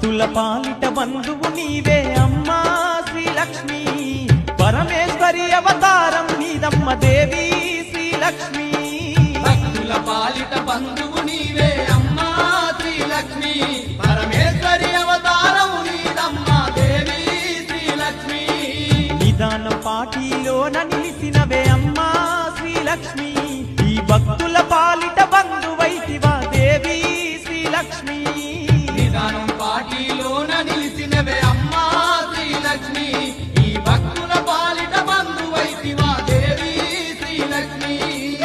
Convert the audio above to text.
భక్తుల పాలిట బంధువు నీవే అమ్మా శ్రీలక్ష్మి. పరమేశ్వరి అవతారం నీదమ్మ దేవి శ్రీలక్ష్మి. భక్తుల పాలిట బంధువు నీవే అమ్మా శ్రీలక్ష్మి. పరమేశ్వరి అవతారం నీదమ్మా దేవి శ్రీలక్ష్మి. నిదానం పాటిలోన నిలిసినవే Bye.